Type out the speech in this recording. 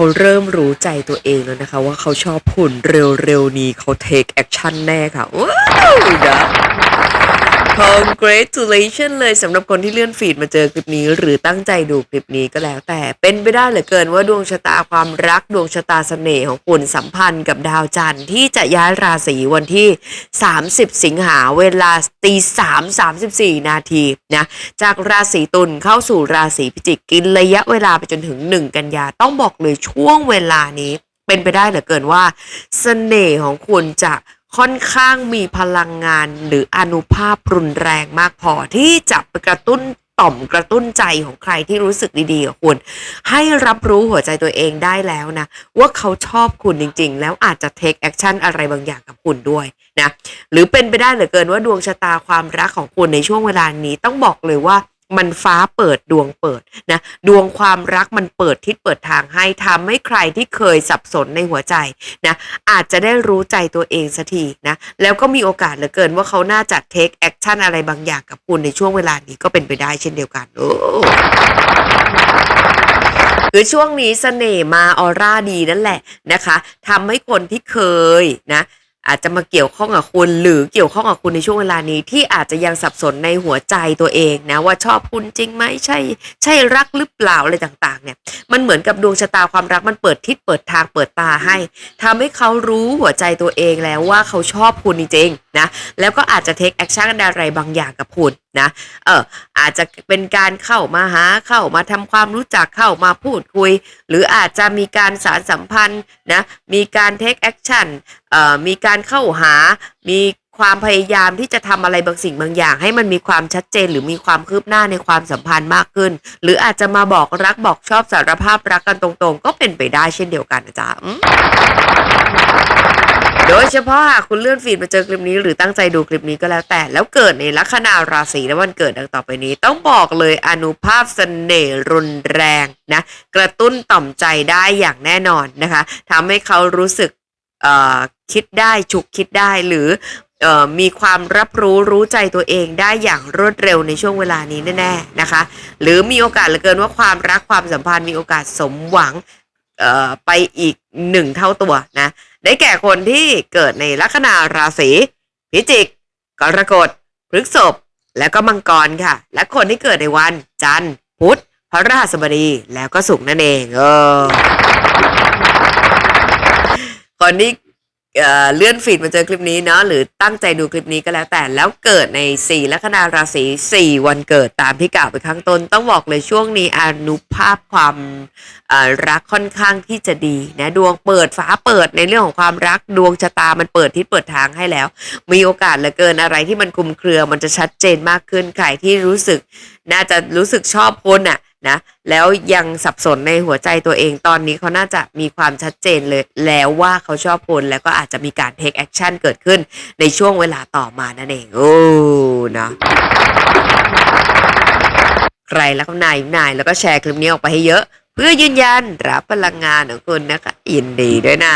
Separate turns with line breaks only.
เขาเริ่มรู้ใจตัวเองแล้วนะคะ ว่าเขาชอบหุ่นเร็วๆนี้เขา take action แน่ค่ะว้าวนะ congratulation เลยสำหรับคนที่เลื่อนฟีดมาเจอคลิปนี้ หรือตั้งใจดูคลิปนี้ก็แล้ว แต่เป็นไปได้เหลือเกินว่าดวงชะตาความรักดวงชะตาเสน่ห์ของคุณสัมพันธ์กับดาวจันทร์ที่จะย้ายราศีวันที่ 30 สิงหาเวลาตีสามสามสิบสี่นาทีนะจากราศีตุลเข้าสู่ราศีพิจิกกินระยะเวลาไปจนถึง 1 กันยาต้องบอกเลยช่วงเวลานี้ เป็นไปได้เหลือเกินว่า เสน่ห์ของคุณจะ ค่อนข้างมีพลังงานหรืออนุภาพรุนแรงมากพอที่จะไปกระตุ้นต่อมกระตุ้นใจของใครที่รู้สึกดีๆกับคุณ ให้รับรู้หัวใจตัวเองได้แล้วนะ ว่าเขาชอบคุณจริง ๆ แล้วอาจจะ take action อะไรบางอย่างกับคุณด้วยนะ หรือเป็นไปได้เหลือเกินว่าดวงชะตาความรักของคุณในช่วงเวลานี้ต้องบอกเลยว่า มันฟ้าเปิดดวงเปิดนะดวงความรักมันเปิดทิศเปิดทางให้ทำให้ใครที่เคยสับสนในหัวใจนะอาจจะได้รู้ใจตัวเองสักทีนะแล้วก็มีโอกาสเหลือเกินว่าเขาน่าจะ take action อะไรบางอย่างกับคุณในช่วงเวลานี้ก็เป็นไปได้เช่นเดียวกันโอ้คือช่วงนี้เสน่ห์มาออร่าดีนั่นแหละนะคะทำให้คนที่เคยนะ อาจจะมาเกี่ยวข้องกับคุณ หรือเกี่ยวข้องกับคุณในช่วงเวลานี้ที่อาจจะยังสับสนในหัวใจตัวเองนะว่าชอบคุณจริงไหมใช่ ใช่รักหรือเปล่าอะไรต่างๆ เนี่ย มันเหมือนกับดวงชะตาความรักมันเปิดทิศเปิดทางเปิดตาให้ทำให้เขารู้หัวใจตัวเองแล้วว่าเขาชอบคุณจริงๆนะแล้วก็อาจจะเทคแอคชั่นอะไรบางอย่างกับคุณนะ เอออาจจะเป็นการเข้ามาหาเข้ามาทำความรู้จักเข้ามาพูดคุย หรืออาจจะมีการสารสัมพันธ์นะมีการเทคแอคชั่นเอ่อมีการเข้าหา มีความพยายามที่จะทำอะไรบางสิ่งบางอย่าง ให้มันมีความชัดเจนหรือมีความคืบหน้าในความสัมพันธ์มากขึ้น หรืออาจจะมาบอกรักบอกชอบสารภาพรักกันตรงๆ ก็เป็นไปได้เช่นเดียวกันนะจ๊ะ โดยเฉพาะหากคุณเลื่อนฟีดมาเจอคลิปนี้ หรือตั้งใจดูคลิปนี้ก็แล้วแต่ แล้วเกิดในลัคนาราศีและวันเกิดดังต่อไปนี้ ต้องบอกเลยอนุภาพเสน่ห์รุนแรงนะกระตุ้นต่อมใจได้อย่างแน่นอนนะคะทำให้เขารู้สึกคิดได้ฉุกคิดได้หรือมีความรับรู้รู้ใจตัวเองได้อย่างรวดเร็วในช่วงเวลานี้แน่ๆนะคะ หรือมีโอกาสเหลือเกินว่าความรักความสัมพันธ์มีโอกาสสมหวัง ไปอีกหนึ่งเท่าตัวนะ ได้แก่คนที่เกิดในลัคนาราศีพิจิก กรกฎพฤษภแล้วก็มังกรค่ะ และคนที่เกิดในวันจันทร์พุธพระราชบดีแล้วก็สุกนั่นเอง เออคนที่ เลื่อนฟีดมาเจอคลิปนี้เนาะหรือตั้งใจดูคลิปนี้ก็แล้วแต่แล้วเกิดในสี่ลัคนาราศีสี่วันเกิดตามที่กล่าวไปข้างต้น ต้องบอกเลยช่วงนี้อนุภาพความรักค่อนข้างที่จะดีนะดวงเปิดฟ้าเปิดในเรื่องของความรักดวงชะตามันเปิดที่เปิดทางให้แล้ว มีโอกาสเหลือเกินอะไรที่มันคุมเครือมันจะชัดเจนมากขึ้นใครที่รู้สึก น่าจะรู้สึกชอบคนอะ นะ แล้วยังสับสนในหัวใจตัวเองตอนนี้เขาน่าจะมีความชัดเจนเลยแล้วว่าเขาชอบคนแล้วก็อาจจะมีการเทคแอคชั่นเกิดขึ้นในช่วงเวลาต่อมานั่นเอง โอ้นะใครแล้วก็นายนายแล้วก็แชร์คลิปนี้ออกไปให้เยอะ เพื่อยืนยันรับพลังงานของคุณนะคะยินดีด้วยนะ